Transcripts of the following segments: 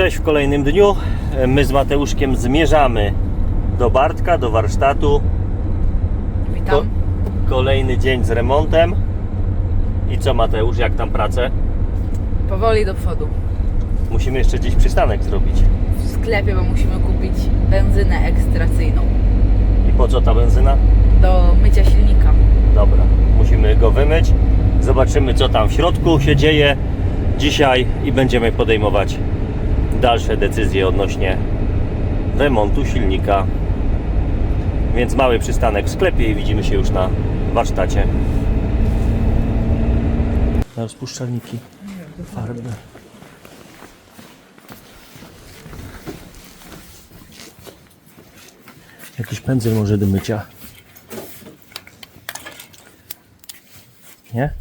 Cześć w kolejnym dniu. My z Mateuszkiem zmierzamy do Bartka, do warsztatu. Ko- Witam. kolejny dzień z remontem. I co Mateusz, jak tam pracę? Powoli do przodu. Musimy jeszcze gdzieś przystanek zrobić. W sklepie, bo musimy kupić benzynę ekstrakcyjną I po co ta benzyna? do mycia silnika. Dobra, musimy go wymyć. Zobaczymy co tam w środku się dzieje dzisiaj i będziemy podejmować dalsze decyzje odnośnie remontu silnika. Więc mały przystanek w sklepie i widzimy się już na warsztacie. Na rozpuszczalniki farby. Jakiś pędzel może do mycia. Nie?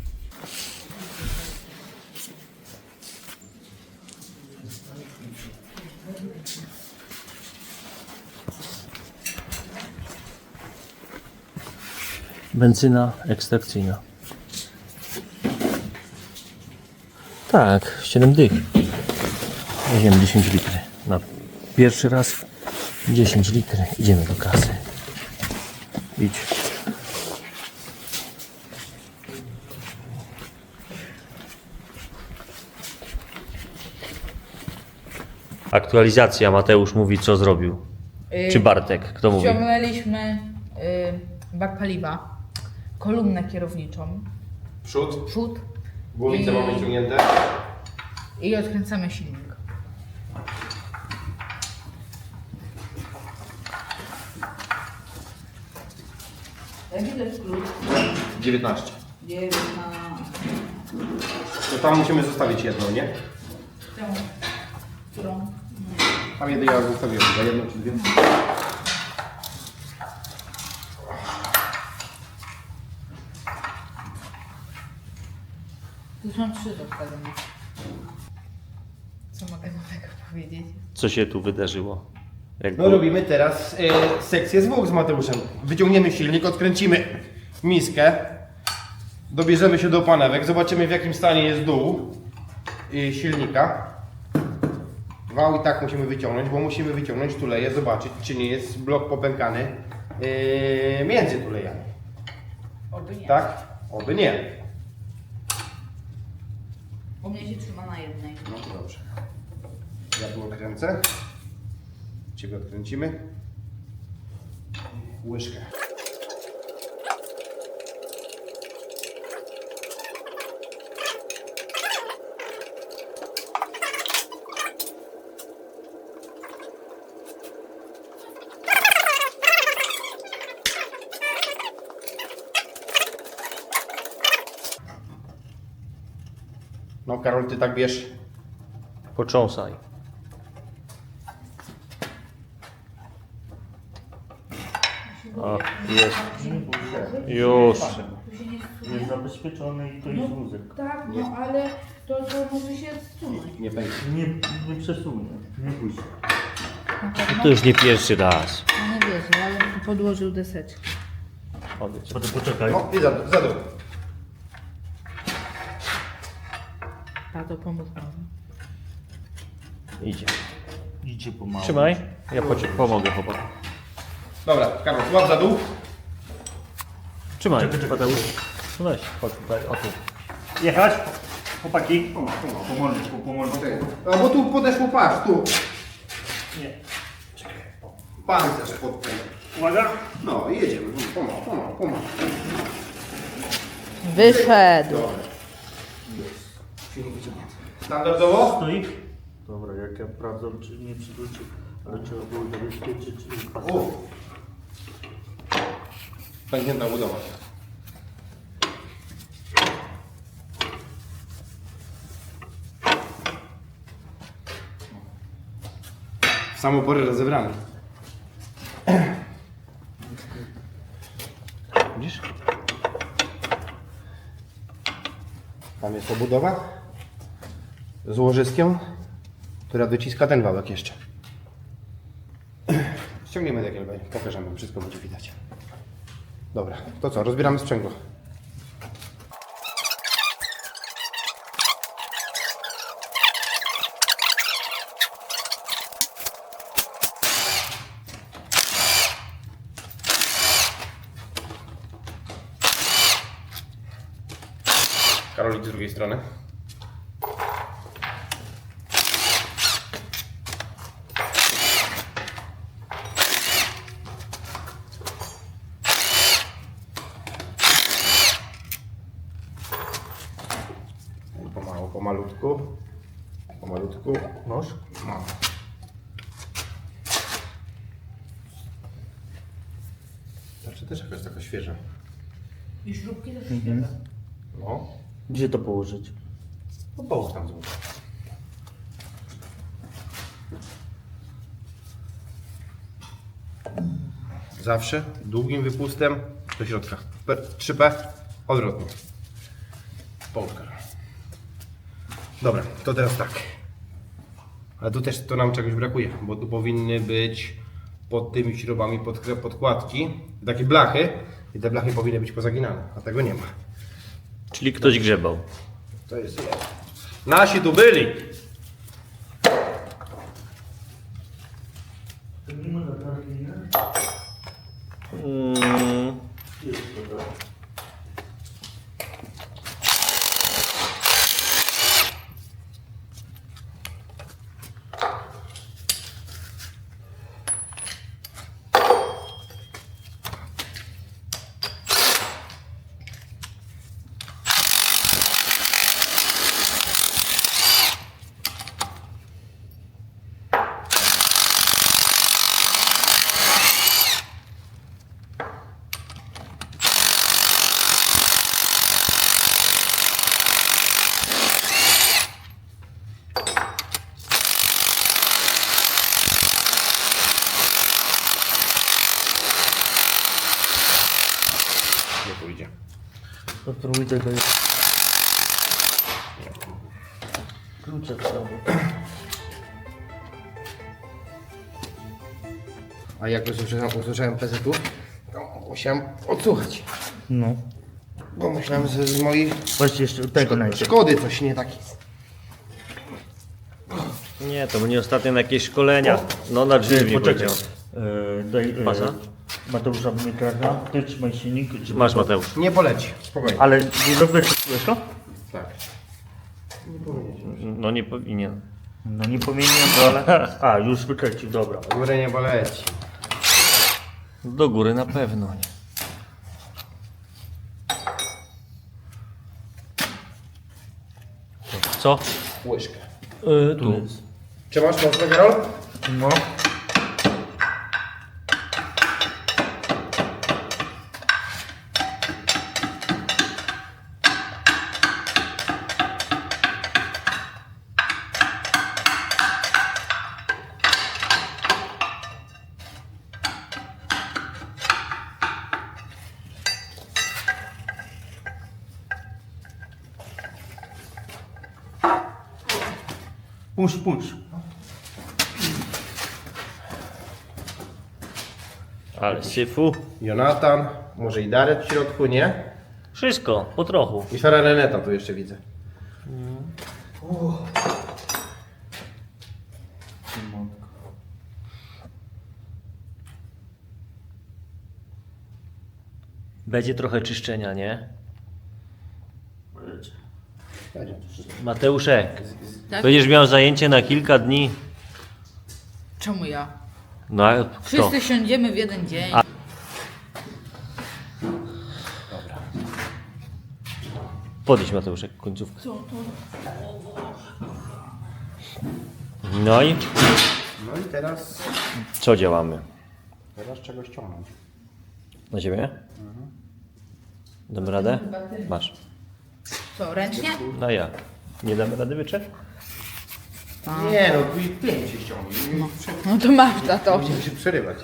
Benzyna ekstrakcyjna. Tak, 7 dych. Weźmiemy 10 litrów. Na pierwszy raz 10 litrów. Idziemy do kasy. Idź. Aktualizacja. Mateusz mówi, co zrobił. Yy, Czy Bartek? Kto mówi? Ściągnęliśmy yy, bak paliwa, kolumnę kierowniczą, Przód, przód głowice I- mamy ściągnięte. i odkręcamy silnik. Jak ile klucz? 19. 19. To tam musimy zostawić jedną, nie? Czemu? Którą? Tam jedno ja zostawiłem, za jedną czy dwie. Są trzy zostawione. Co mogę do tego powiedzieć? Co się tu wydarzyło? Jak No było- robimy teraz e, sekcję zwłok z Mateuszem. Wyciągniemy silnik, odkręcimy miskę. Dobierzemy się do panewek, zobaczymy w jakim stanie jest dół e, silnika. Wał i tak musimy wyciągnąć, bo musimy wyciągnąć tuleje, zobaczyć czy nie jest blok popękany e, między tulejami. Oby nie. Tak? Oby nie. U mnie się trzyma na jednej. No to dobrze. Ja tu odkręcę. Ciebie odkręcimy. Łyżkę. No Karol, ty tak wiesz. Począsaj. O, jest. Już. Jest zabezpieczony i to jest wózek. Tak, no ale to, to może się zsunąć. Nie będzie. Nie, nie przesunie, nie bój się. Na pewno? To już nie pierwszy raz. No nie wierzę, ale podłożył deseczkę. Poczekaj. No i za, za dół. Tato, pomóż mi. Idzie. Idzie pomału. Trzymaj. Ja pocie- pomogę chłopakom. Dobra, Karol, łap za dół. Trzymaj. Czekaj, czekaj. Mateusz. Weź, chodź tutaj. O tu. Jechać? Chłopaki? Pomalutku, pomalutku. A bo tu podeszło, patrz, tu. Nie. Pancerz pod tym. Uwaga. No i jedziemy. Pomału, pomału, pomału. Wyszedł. Silnik wyciągnięty. Standardowo? Stoi? Dobra, jak ja sprawdzam, czy nie przywrócił, ale trzeba było zabezpieczyć y, pasek. Pęknięta budowa. W samą porę rozebrany. Tam jest obudowa z łożyskiem, która dociska ten wałek jeszcze. Ściągniemy dekiel, pokażemy, wszystko będzie widać. Dobra, to co, rozbieramy sprzęgło. Karolik z drugiej strony. Pomału, pomalutku. Pomalutku. Noż? Mam. Znaczy też jakaś taka świeża. I śrubki też No. Gdzie to położyć? No połóż tam złóż. Zawsze długim wypustem do środka. P- 3P, odwrotnie. Połóż Karol. Dobra, to teraz tak. Ale tu też to nam czegoś brakuje, bo tu powinny być pod tymi śrubami pod, podkładki, takie blachy i te blachy powinny być pozaginane, a tego nie ma. Czyli ktoś grzebał. To jest jeden. Nasi tu byli! Spróbuj tego. Klucze trzeba. A jak usłyszałem, usłyszałem PZU, to musiałem odsłuchać. No. Bo myślałem, że z mojej Właśnie jeszcze tego najpierw. szkody coś nie takie. nie, to mnie ostatnio na jakieś szkolenia. No na drzwi Poczekaj. powiedział. E, daj, e, Pasa? Mateusza Mikraka. Ty trzymaj silnik. żeby- Masz Mateusz. Nie poleci, spokojnie. Ale nie wyczyściłeś to? Tak. No nie powinien. No nie powinien, to ale... A, już wykręcił, dobra. Górę nie poleci. Do góry na pewno nie. Co? Łyżkę. Y, tu. Czy masz mocno, Karol? No. Puść, puść. Ale syfu. Jonatan, może i Darek w środku, nie? Wszystko, po trochu. I Sara Reneta tu jeszcze widzę. Będzie trochę czyszczenia, nie? Będzie. Mateuszek, Tak? będziesz miał zajęcie na kilka dni. Czemu ja? No a kto? Wszyscy siądziemy w jeden dzień. A- Podejdź Mateuszek, końcówkę. No i No i teraz, co działamy? teraz czego ściągnąć. Na ciebie? Damy radę? Masz. Co, ręcznie? No jak? Nie damy rady wyczep? Nie no, tu i pięć się ściągnij. No to masz za to. Musimy się przerywać.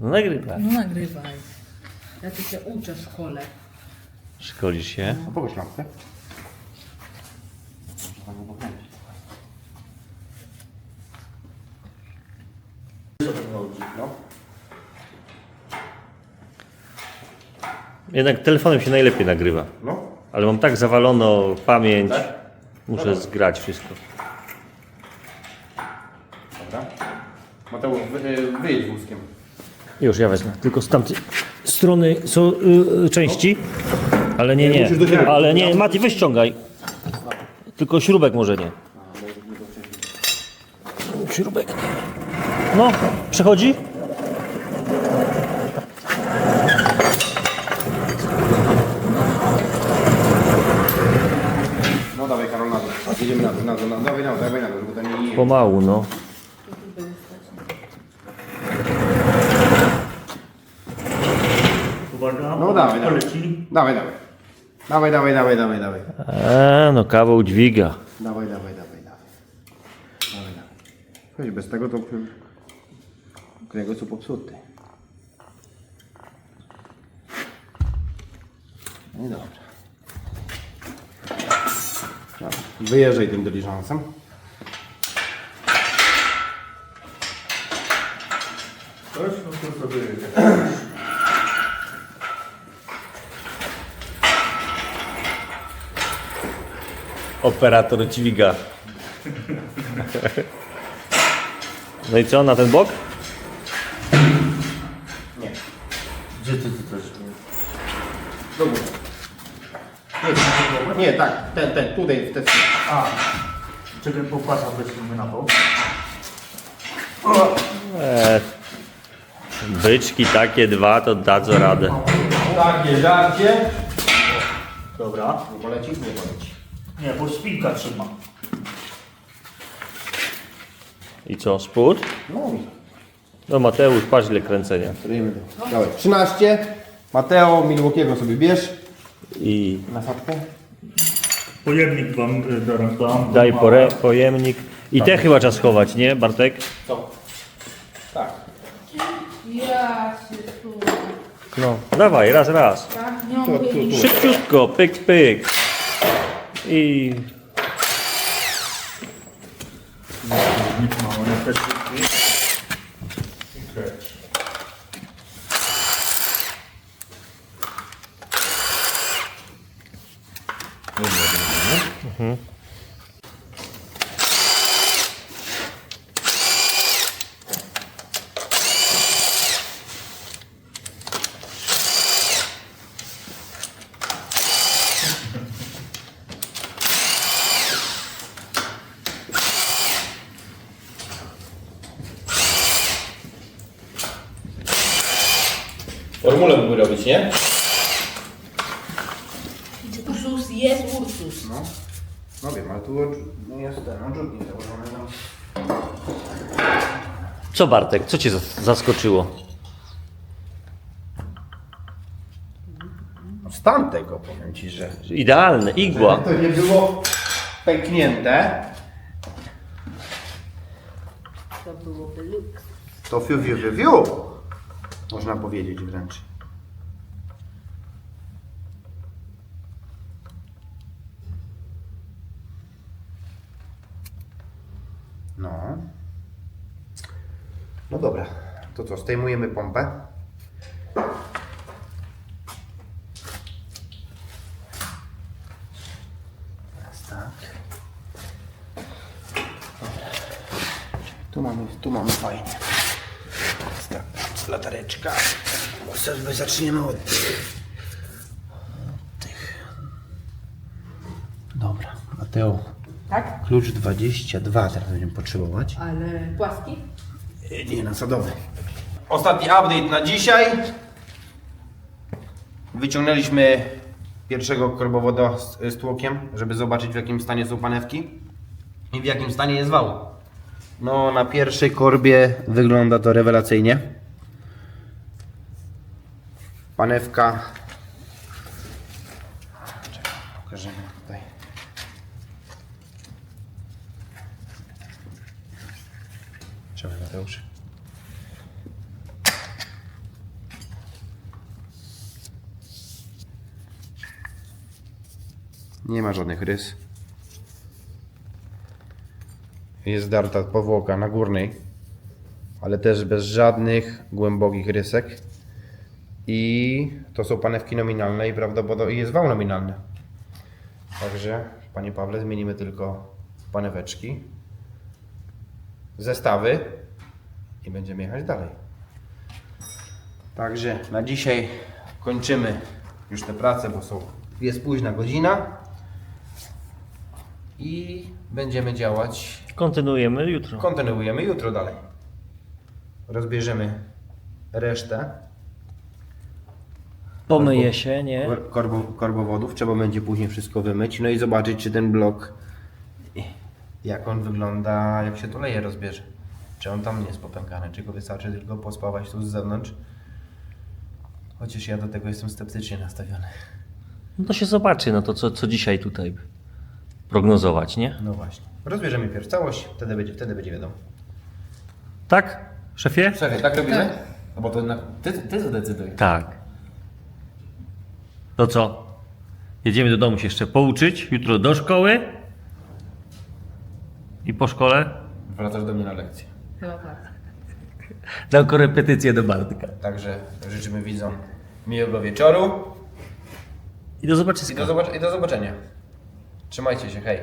No nagrywaj. No nagrywaj. Ja tu się uczę w szkole. Szkolisz się. A powiedz lampkę. No. Jednak telefonem się najlepiej nagrywa. No. Ale mam tak zawalono pamięć. Tak? Muszę zgrać wszystko. Dobra. Mateusz, wy, y, wyjedź wózkiem. Już ja wezmę. Tylko z tamtej strony są y, części. Ale nie, nie. Ale nie, Mati, weź ściągaj. Tylko śrubek może nie. Śrubek nie. No, przechodzi? No dawaj Karol Jedziemy na dół, na dół, na dół. Dawaj na dół, dawaj na dół, to nie Pomału, no. Uwaga. No dawaj, dawaj. Poleci. Dawaj, dawaj. Dawaj, dawaj, dawaj, dawaj, dawaj. Eee, no kawał dźwiga. Dawaj, dawaj, dawaj, dawaj. Dawaj, dawaj. Chodź, bez tego to kręgosłup popsuty. No i dobra. Dobra, Wyjeżdżaj tym dyliżansem. Coś, no to sobie. Operator dźwiga. No i co, na ten bok? Nie. Gdzie ty to też? Do góry. Nie, nie, tak, ten, ten, tutaj, w te A. Czekaj, popasa weźmy na bok. Eee, byczki takie dwa, to dadzą radę. Takie żarcie. Dobra. Nie poleci? Nie poleci. Nie, bo spinka trzyma. I co, spód? No No Mateusz, patrz ile kręcenia. To. Dawaj, 13. Mateo, Milwaukee'ego sobie bierz. I Nasadkę. Pojemnik wam y, dam. dam daj pore, pojemnik. I te chyba trzeba schować, nie Bartek? Co? Tak. Ja się tu. No, dawaj, raz, raz. Tak, nie mam Tu, tu, pojęcia. tu. Szybciutko, pyk, pyk. I Pojemnik ma, one też I kręć. Robić, nie? Ursus jest Ursus. No. No wiem, ale tu odrzu- no jest ten odrzutnik założony. No. co Bartek, co cię zas- zaskoczyło? Stan tego, powiem Ci, że... Idealne, igła. To nie było pęknięte. To byłoby luks. To fiu, fiu, fiu, fiu. Można powiedzieć wręcz. No. No dobra. To co, zdejmujemy pompę. Teraz tak. Dobra. Tu mamy, tu mamy fajnie. Teraz tak, latareczka. Sobie zaczniemy od tych. tych. Dobra, Mateo. Klucz 22 teraz będziemy potrzebować. Ale płaski? Nie, nasadowy. Ostatni update na dzisiaj. Wyciągnęliśmy pierwszego korbowoda z, z tłokiem, żeby zobaczyć w jakim stanie są panewki i w jakim stanie jest wał. No, na pierwszej korbie wygląda to rewelacyjnie. Panewka. Czekaj, pokażemy tutaj. Mateusz. Nie ma żadnych rys. Jest zdarta powłoka na górnej, ale też bez żadnych głębokich rysek. I to są panewki nominalne i prawdopodobnie jest wał nominalny. Także, panie Pawle, zmienimy tylko paneweczki, zestawy i będziemy jechać dalej. Także na dzisiaj kończymy już te prace, bo są Jest późna godzina. I będziemy działać. Kontynuujemy jutro. Kontynuujemy jutro dalej. Rozbierzemy resztę Pomyje się, nie? kor- korbo, korbowodów. Trzeba będzie później wszystko wymyć. No i zobaczyć, czy ten blok, jak on wygląda, jak się to leje rozbierze. Czy on tam nie jest popękany, czy go wystarczy tylko pospawać tu z zewnątrz. Chociaż ja do tego jestem sceptycznie nastawiony. No to się zobaczy, no to co, co dzisiaj tutaj prognozować, nie? No właśnie. Rozbierzemy pierw całość, wtedy będzie, wtedy będzie wiadomo. Tak, szefie? Szefie, tak robimy? No bo to na, ty, ty zadecydujesz. Tak. To co? Jedziemy do domu się jeszcze pouczyć, jutro do szkoły i po szkole Wracasz do mnie na lekcję. Chyba tak. na korepetycję do Bartka. Także życzymy widzom miłego wieczoru I do zobaczenia. i do, zobacz- i do zobaczenia. Trzymajcie się, hej.